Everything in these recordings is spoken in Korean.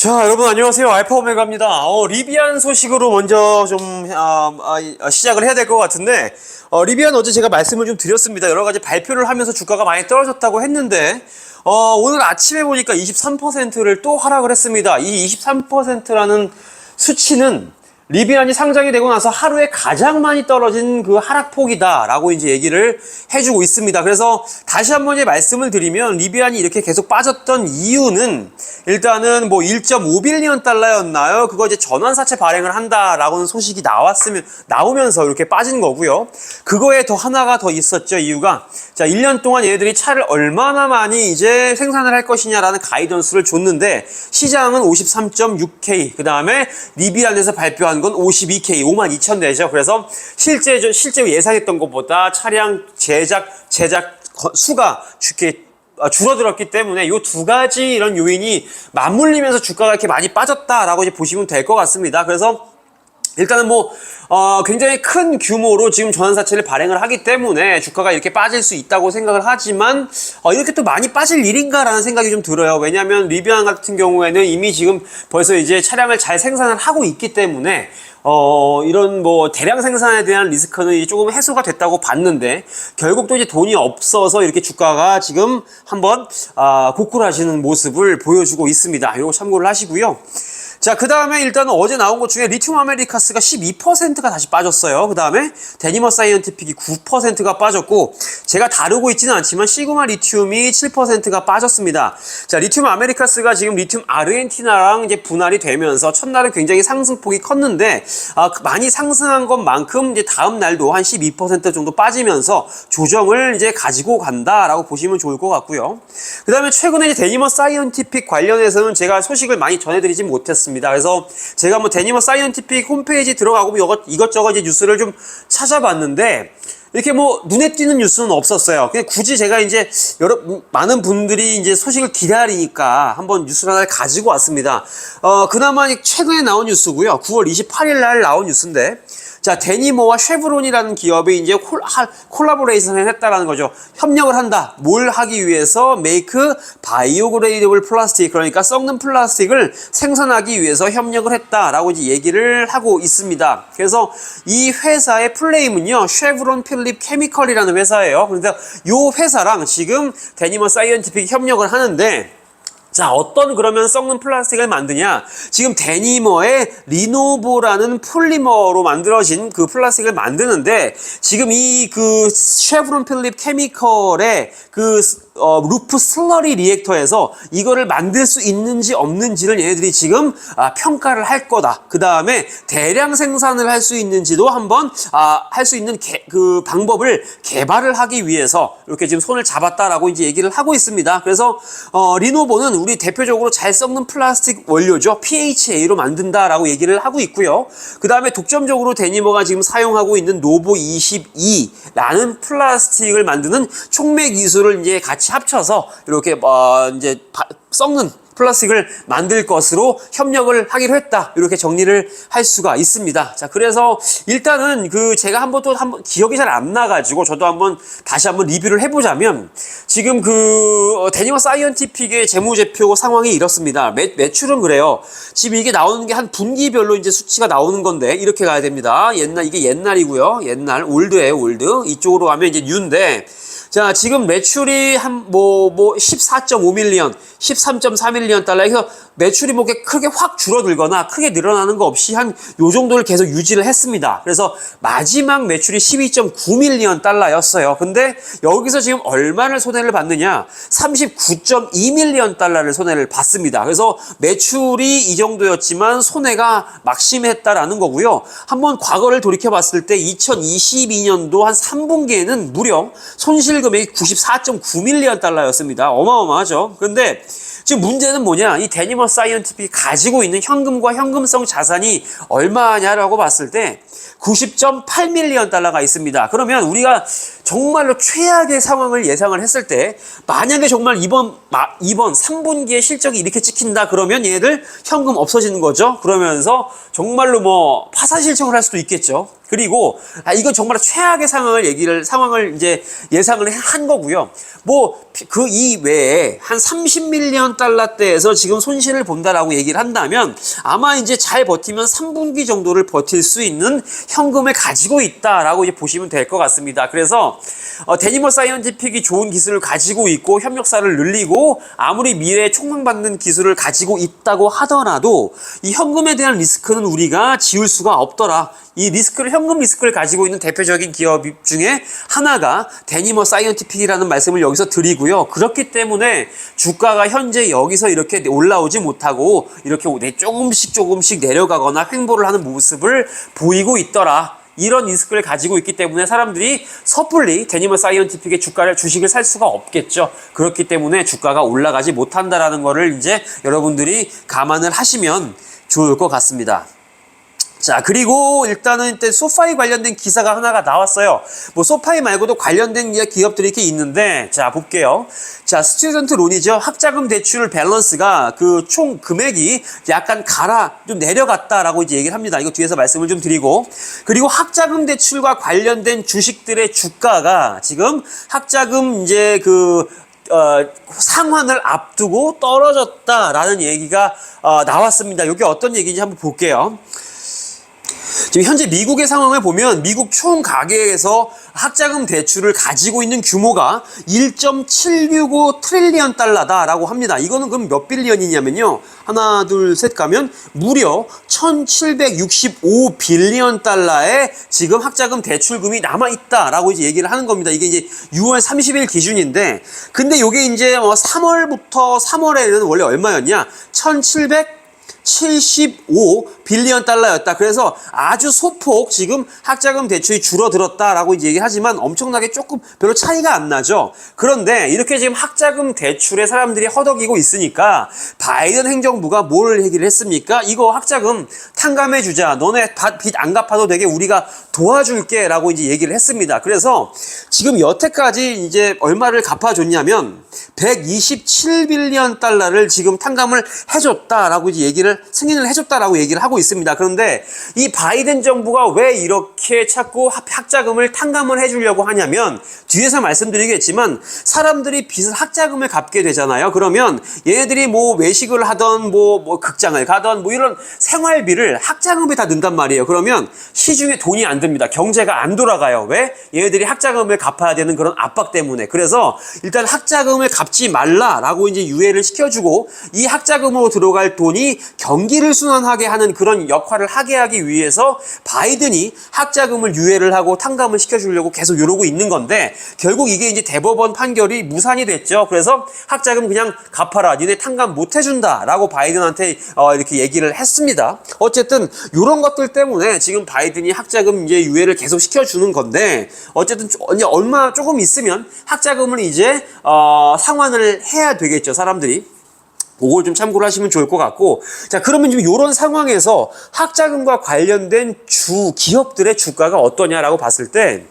자, 여러분 안녕하세요. 알파 오메가입니다. 어, 리비안 소식으로 먼저 좀 아, 아, 아, 시작을 해야 될 것 같은데 어, 리비안 어제 제가 말씀을 좀 드렸습니다. 여러 가지 발표를 하면서 주가가 많이 떨어졌다고 했는데 어, 오늘 아침에 보니까 23%를 또 하락을 했습니다. 이 23%라는 수치는 리비안이 상장이 되고 나서 하루에 가장 많이 떨어진 그 하락폭이다라고 이제 얘기를 해주고 있습니다. 그래서 다시 한 번 이제 말씀을 드리면 리비안이 이렇게 계속 빠졌던 이유는 일단은 뭐 1.5빌리언 달러였나요? 그거 이제 전환사채 발행을 한다라고는 소식이 나왔으면 나오면서 이렇게 빠진 거고요. 그거에 더 하나가 더 있었죠. 이유가 자 1년 동안 얘들이 차를 얼마나 많이 이제 생산을 할 것이냐라는 가이던스를 줬는데 시장은 53.6K 그 다음에 리비안에서 발표한 건 52K 5만 2천 대죠. 그래서 실제 실제 예상했던 것보다 차량 제작 제작 거- 수가 쉽게 아, 줄어들었기 때문에 이 두 가지 이런 요인이 맞물리면서 주가가 이렇게 많이 빠졌다라고 이제 보시면 될 것 같습니다. 그래서 일단은 뭐 어, 굉장히 큰 규모로 지금 전환사채를 발행을 하기 때문에 주가가 이렇게 빠질 수 있다고 생각을 하지만 어, 이렇게 또 많이 빠질 일인가라는 생각이 좀 들어요. 왜냐하면 리비안 같은 경우에는 이미 지금 벌써 이제 차량을 잘 생산을 하고 있기 때문에 어, 이런 뭐 대량 생산에 대한 리스크는 조금 해소가 됐다고 봤는데 결국 또 이제 돈이 없어서 이렇게 주가가 지금 한번 아, 고꾸라지는 모습을 보여주고 있습니다. 이거 참고를 하시고요. 자, 그 다음에 일단은 어제 나온 것 중에 리튬 아메리카스가 12%가 다시 빠졌어요. 그 다음에 데니머 사이언티픽이 9%가 빠졌고, 제가 다루고 있지는 않지만 시그마 리튬이 7%가 빠졌습니다. 자, 리튬 아메리카스가 지금 리튬 아르헨티나랑 이제 분할이 되면서 첫날은 굉장히 상승폭이 컸는데, 아, 많이 상승한 것만큼 이제 다음 날도 한 12% 정도 빠지면서 조정을 이제 가지고 간다라고 보시면 좋을 것 같고요. 그 다음에 최근에 이제 데니머 사이언티픽 관련해서는 제가 소식을 많이 전해드리지 못했습니다. 그래서 제가 뭐 데니머 사이언티픽 홈페이지 들어가고 뭐 이것, 이것저것 이제 뉴스를 좀 찾아봤는데 이렇게 뭐 눈에 띄는 뉴스는 없었어요. 그냥 굳이 제가 이제 여러 많은 분들이 이제 소식을 기다리니까 한번 뉴스를 하나 가지고 왔습니다. 어 그나마 최근에 나온 뉴스고요. 9월 28일 날 나온 뉴스인데 자, 데니모와 쉐브론이라는 기업이 이제 콜, 하, 콜라 보레이션을 했다라는 거죠. 협력을 한다. 뭘 하기 위해서 메이크 바이오그레이더블 플라스틱 그러니까 썩는 플라스틱을 생산하기 위해서 협력을 했다라고 이제 얘기를 하고 있습니다. 그래서 이 회사의 플레임은요. 쉐브론 필립 케미컬이라는 회사예요. 그런데 이 회사랑 지금 데니머 사이언티픽 협력을 하는데 자, 어떤 그러면 썩는 플라스틱을 만드냐? 지금 데니머의 리노보라는 폴리머로 만들어진 그 플라스틱을 만드는데 지금 이 그 쉐브론 필립 케미컬의 그 어, 루프 슬러리 리액터에서 이거를 만들 수 있는지 없는지를 얘네들이 지금 아, 평가를 할 거다. 그 다음에 대량 생산을 할 수 있는지도 한번 아, 할 수 있는 개, 그 방법을 개발을 하기 위해서 이렇게 지금 손을 잡았다라고 이제 얘기를 하고 있습니다. 그래서 어, 리노보는 우리 대표적으로 잘 썩는 플라스틱 원료죠. PHA로 만든다라고 얘기를 하고 있고요. 그 다음에 독점적으로 데니머가 지금 사용하고 있는 노보 22라는 플라스틱을 만드는 촉매 기술을 이제 같이 합쳐서 이렇게 어, 이제 바, 썩는 플라스틱을 만들 것으로 협력을 하기로 했다. 이렇게 정리를 할 수가 있습니다. 자, 그래서 일단은 그 제가 한번 또 한번 기억이 잘 안 나가지고 저도 한번 다시 한번 리뷰를 해보자면 지금 그 어, 데니머 사이언티픽의 재무제표 상황이 이렇습니다. 매, 매출은 그래요. 지금 이게 나오는 게 한 분기별로 이제 수치가 나오는 건데 이렇게 가야 됩니다. 옛날 이게 옛날이고요. 옛날 올드예요, 올드. 이쪽으로 가면 이제 뉴인데 자, 지금 매출이 한, 뭐, 뭐, 14.5밀리언, 13.4밀리언 달러. 해서 매출이 뭐, 크게 확 줄어들거나 크게 늘어나는 거 없이 한 요 정도를 계속 유지를 했습니다. 그래서 마지막 매출이 12.9밀리언 달러였어요. 근데 여기서 지금 얼마를 손해를 받느냐? 39.2밀리언 달러를 손해를 받습니다. 그래서 매출이 이 정도였지만 손해가 막심했다라는 거고요. 한번 과거를 돌이켜 봤을 때 2022년도 한 3분기에는 무려 손실 금액이 94.9밀리언 달러였습니다. 어마어마하죠. 그런데 지금 문제는 뭐냐? 이 데니머 사이언티픽이 가지고 있는 현금과 현금성 자산이 얼마냐라고 봤을 때 90.8밀리언 달러가 있습니다. 그러면 우리가 정말로 최악의 상황을 예상을 했을 때 만약에 정말 이번 마, 이번 3분기에 실적이 이렇게 찍힌다 그러면 얘들 현금 없어지는 거죠. 그러면서 정말로 뭐 파산 실청을 할 수도 있겠죠. 그리고 아 이건 정말 최악의 상황을 얘기를 상황을 이제 예상을 한 거고요. 뭐 그 이외에 한 30밀리언 달러대에서 지금 손실을 본다라고 얘기를 한다면 아마 이제 잘 버티면 3분기 정도를 버틸 수 있는 현금을 가지고 있다라고 이제 보시면 될 것 같습니다. 그래서 어, 데니머 사이언티픽이 좋은 기술을 가지고 있고 협력사를 늘리고 아무리 미래에 촉망받는 기술을 가지고 있다고 하더라도 이 현금에 대한 리스크는 우리가 지울 수가 없더라. 이 리스크를 현금 리스크를 가지고 있는 대표적인 기업 중에 하나가 데니머 사이언티픽이라는 말씀을 여기서 드리고요. 그렇기 때문에 주가가 현재 여기서 이렇게 올라오지 못하고 이렇게 내 조금씩 조금씩 내려가거나 횡보를 하는 모습을 보이고 있더라. 이런 리스크를 가지고 있기 때문에 사람들이 섣불리 데니머 사이언티픽의 주가를 주식을 살 수가 없겠죠. 그렇기 때문에 주가가 올라가지 못한다라는 거를 이제 여러분들이 감안을 하시면 좋을 것 같습니다. 자, 그리고 일단은 일단 소파이 관련된 기사가 하나가 나왔어요. 뭐 소파이 말고도 관련된 기업들이 이렇게 있는데, 자, 볼게요. 자, 스튜던트 론이죠. 학자금 대출 밸런스가 그 총 금액이 약간 가라, 좀 내려갔다라고 이제 얘기를 합니다. 이거 뒤에서 말씀을 좀 드리고. 그리고 학자금 대출과 관련된 주식들의 주가가 지금 학자금 이제 그 어, 상환을 앞두고 떨어졌다라는 얘기가 어, 나왔습니다. 이게 어떤 얘기인지 한번 볼게요. 지금 현재 미국의 상황을 보면 미국 총 가계에서 학자금 대출을 가지고 있는 규모가 1.765 트릴리언 달러다라고 합니다. 이거는 그럼 몇 빌리언이냐면요. 하나, 둘, 셋 가면 무려 1765 빌리언 달러의 지금 학자금 대출금이 남아있다라고 이제 얘기를 하는 겁니다. 이게 이제 6월 30일 기준인데, 근데 이게 이제 뭐 3월부터 3월에는 원래 얼마였냐? 1700 75 빌리언 달러였다. 그래서 아주 소폭 지금 학자금 대출이 줄어들었다라고 이제 얘기하지만 엄청나게 조금 별로 차이가 안 나죠. 그런데 이렇게 지금 학자금 대출에 사람들이 허덕이고 있으니까 바이든 행정부가 뭘 얘기를 했습니까? 이거 학자금 탕감해 주자. 너네 빚 안 갚아도 되게 우리가 도와줄게 라고 이제 얘기를 했습니다. 그래서 지금 여태까지 이제 얼마를 갚아줬냐면 127빌리언 달러를 지금 탕감을 해줬다라고 이제 얘기를 승인을 해줬다라고 얘기를 하고 있습니다. 그런데 이 바이든 정부가 왜 이렇게 자꾸 학자금을 탕감을 해주려고 하냐면 뒤에서 말씀드리겠지만 사람들이 빚을 학자금을 갚게 되잖아요. 그러면 얘네들이 뭐 외식을 하던 뭐, 뭐 극장을 가던 뭐 이런 생활비를 학자금에 다 넣는단 말이에요. 그러면 시중에 돈이 안 듭니다. 경제가 안 돌아가요. 왜? 얘네들이 학자금을 갚아야 되는 그런 압박 때문에. 그래서 일단 학자금을 갚지 말라라고 이제 유예를 시켜주고 이 학자금으로 들어갈 돈이 경기를 순환하게 하는 그런 역할을 하게 하기 위해서 바이든이 학자금을 유예를 하고 탕감을 시켜주려고 계속 이러고 있는 건데 결국 이게 이제 대법원 판결이 무산이 됐죠. 그래서 학자금 그냥 갚아라. 니네 탕감 못 해준다라고 바이든한테 어, 이렇게 얘기를 했습니다. 어쨌든 이런 것들 때문에 지금 바이든이 학자금 이제 유예를 계속 시켜주는 건데 어쨌든 이제 얼마 조금 있으면 학자금을 이제 어, 상환을 해야 되겠죠. 사람들이. 그걸 좀 참고를 하시면 좋을 것 같고 자 그러면 지금 이런 상황에서 학자금과 관련된 주 기업들의 주가가 어떠냐라고 봤을 때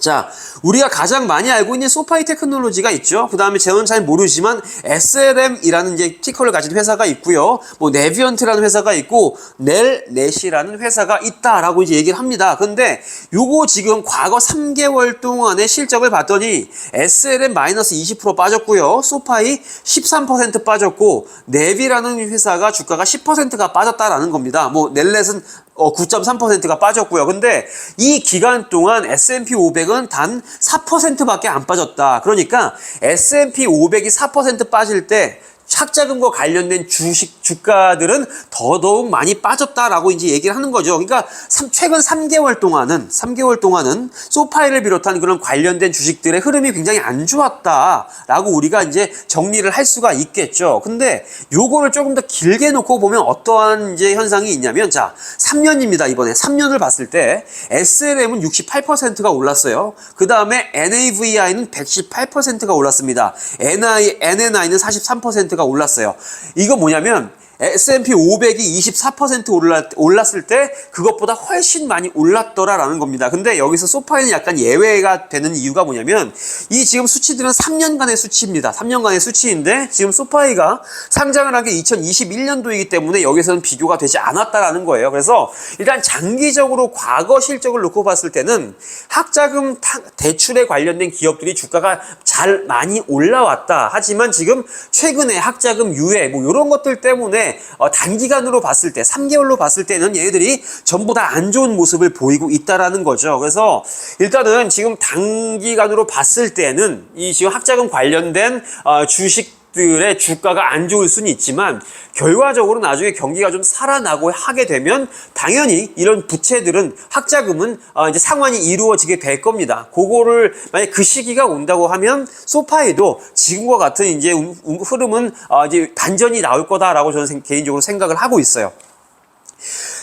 자, 우리가 가장 많이 알고 있는 소파이 테크놀로지가 있죠. 그 다음에 저는 잘 모르지만 SLM이라는 이제 티커를 가진 회사가 있고요. 뭐 네비언트라는 회사가 있고 넬넷이라는 회사가 있다라고 이제 얘기를 합니다. 근데 요거 지금 과거 3개월 동안의 실적을 봤더니 SLM 마이너스 20% 빠졌고요. 소파이 13% 빠졌고 네비라는 회사가 주가가 10%가 빠졌다라는 겁니다. 뭐 넬넷은 어, 9.3%가 빠졌고요. 근데 이 기간 동안 S&P 500은 단 4%밖에 안 빠졌다. 그러니까 S&P 500이 4% 빠질 때 학자금과 관련된 주식 주가들은 더더욱 많이 빠졌다라고 이제 얘기를 하는 거죠. 그러니까 최근 3개월 동안은 3개월 동안은 소파이를 비롯한 그런 관련된 주식들의 흐름이 굉장히 안 좋았다라고 우리가 이제 정리를 할 수가 있겠죠. 근데 요거를 조금 더 길게 놓고 보면 어떠한 이제 현상이 있냐면 자, 3년입니다. 이번에 3년을 봤을 때 SLM은 68%가 올랐어요. 그다음에 NAVI는 118%가 올랐습니다. NI NNI는 43%가 올랐어요. 이거 뭐냐면 S&P 500이 24% 올랐, 올랐을 때 그것보다 훨씬 많이 올랐더라라는 겁니다. 근데 여기서 소파이는 약간 예외가 되는 이유가 뭐냐면 이 지금 수치들은 3년간의 수치입니다. 3년간의 수치인데 지금 소파이가 상장을 한 게 2021년도이기 때문에 여기서는 비교가 되지 않았다라는 거예요. 그래서 일단 장기적으로 과거 실적을 놓고 봤을 때는 학자금 타- 대출에 관련된 기업들이 주가가 잘 많이 올라왔다. 하지만 지금 최근에 학자금 유예 뭐 이런 것들 때문에 어, 단기간으로 봤을 때 3개월로 봤을 때는 얘네들이 전부 다 안 좋은 모습을 보이고 있다라는 거죠. 그래서 일단은 지금 단기간으로 봤을 때는 이 지금 학자금 관련된 어, 주식 들의 주가가 안 좋을 수는 있지만 결과적으로 나중에 경기가 좀 살아나고 하게 되면 당연히 이런 부채들은 학자금은 어, 이제 상환이 이루어지게 될 겁니다. 그거를 만약 그 시기가 온다고 하면 소파에도 지금과 같은 이제 음- 음- 흐름은 어, 이제 반전이 나올 거다라고 저는 생- 개인적으로 생각을 하고 있어요.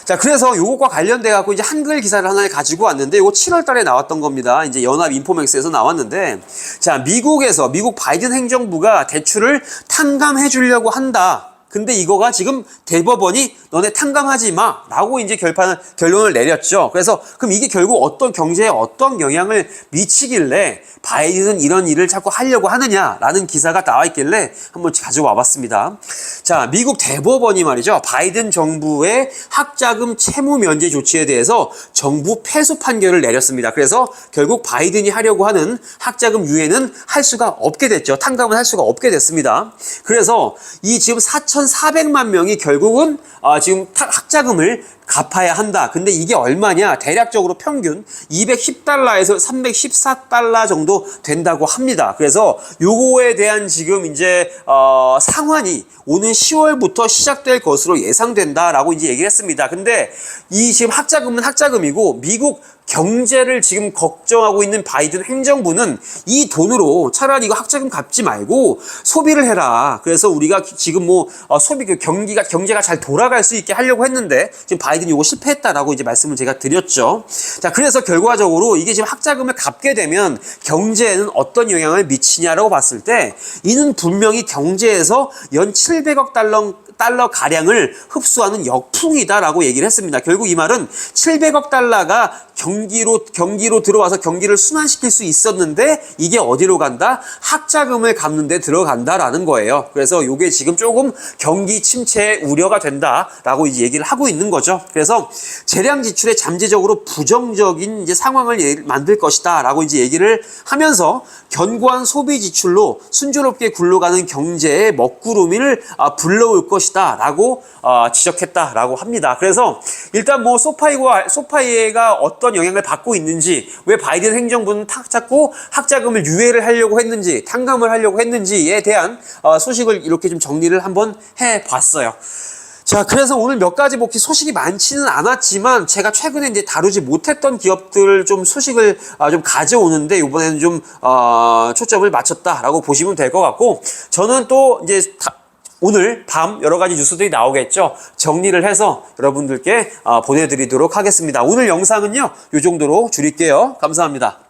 자, 그래서 요것과 관련돼 갖고 이제 한글 기사를 하나 가지고 왔는데 요거 7월 달에 나왔던 겁니다. 이제 연합 인포맥스에서 나왔는데 자, 미국에서 미국 바이든 행정부가 대출을 탕감해 주려고 한다. 근데 이거가 지금 대법원이 너네 탕감하지 마 라고 이제 결판, 결론을 내렸죠. 그래서 그럼 이게 결국 어떤 경제에 어떤 영향을 미치길래 바이든은 이런 일을 자꾸 하려고 하느냐라는 기사가 나와 있길래 한번 가져와 봤습니다. 자, 미국 대법원이 말이죠. 바이든 정부의 학자금 채무 면제 조치에 대해서 정부 패소 판결을 내렸습니다. 그래서 결국 바이든이 하려고 하는 학자금 유예는 할 수가 없게 됐죠. 탕감은 할 수가 없게 됐습니다. 그래서 이 지금 4,400만 명이 결국은 아, 지금 타- 학자금을 갚아야 한다. 근데 이게 얼마냐? 대략적으로 평균 210달러에서 314달러 정도 된다고 합니다. 그래서 요거에 대한 지금 이제 어, 상환이 오는 10월부터 시작될 것으로 예상된다라고 이제 얘기를 했습니다. 근데 이 지금 학자금은 학자금이고 미국 경제를 지금 걱정하고 있는 바이든 행정부는 이 돈으로 차라리 이거 학자금 갚지 말고 소비를 해라. 그래서 우리가 기- 지금 뭐 어, 소비 그 경기가 경제가 잘 돌아갈 수 있게 하려고 했는데 지금 바이 든이 이거 실패했다라고 이제 말씀을 제가 드렸죠. 자, 그래서 결과적으로 이게 지금 학자금을 갚게 되면 경제에는 어떤 영향을 미치냐라고 봤을 때 이는 분명히 경제에서 연 700억 달러 달러 가량을 흡수하는 역풍이다라고 얘기를 했습니다. 결국 이 말은 700억 달러가 경기로 경기로 들어와서 경기를 순환시킬 수 있었는데 이게 어디로 간다? 학자금을 갚는 데 들어간다라는 거예요. 그래서 이게 지금 조금 경기 침체 우려가 된다라고 이제 얘기를 하고 있는 거죠. 그래서 재량 지출에 잠재적으로 부정적인 이제 상황을 예- 만들 것이다라고 이제 얘기를 하면서 견고한 소비 지출로 순조롭게 굴러가는 경제의 먹구름을 아, 불러올 것이 다라고 아, 지적했다라고 합니다. 그래서 일단 뭐 소파이와 소파이가 어떤 영향을 받고 있는지 왜 바이든 행정부는 탁 자꾸 학자금을 유예를 하려고 했는지 탕감을 하려고 했는지에 대한 어, 소식을 이렇게 좀 정리를 한번 해봤어요. 자, 그래서 오늘 몇 가지 뭐 소식이 많지는 않았지만 제가 최근에 이제 다루지 못했던 기업들 좀 소식을 아, 좀 가져오는데 이번에는 좀 어, 초점을 맞췄다라고 보시면 될 것 같고 저는 또 이제 다- 오늘 밤 여러 가지 뉴스들이 나오겠죠. 정리를 해서 여러분들께 어, 보내드리도록 하겠습니다. 오늘 영상은요, 이 정도로 줄일게요. 감사합니다.